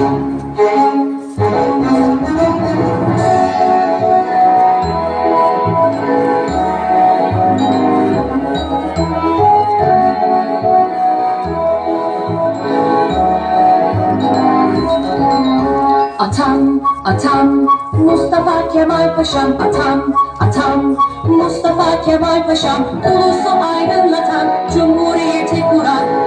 Atam, atam, Mustafa Kemal Paşam Atam, atam, Mustafa Kemal Paşam Ulusu aydınlatan, Cumhuriyeti kuran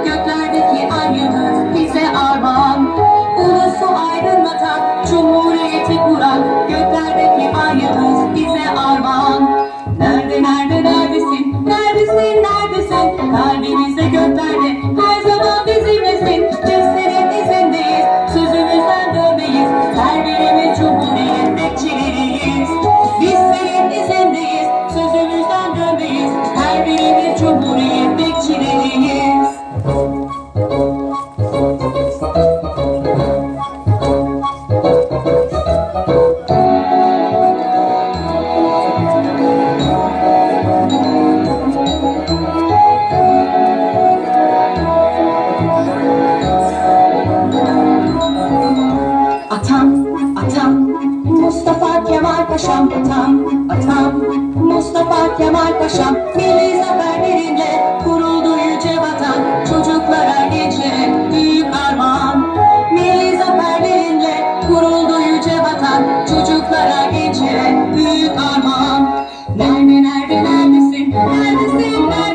Atam, atam, Mustafa Kemal Paşam Atam, atam, Mustafa Kemal Paşam Milli zaferlerinle kuruldu yüce vatan. Çocuklara gençlere büyük armağan. Milli zaferlerinle kuruldu yüce vatan. Çocuklara gençlere büyük armağan. Nerede nerede neredesin, neredesin, neredesin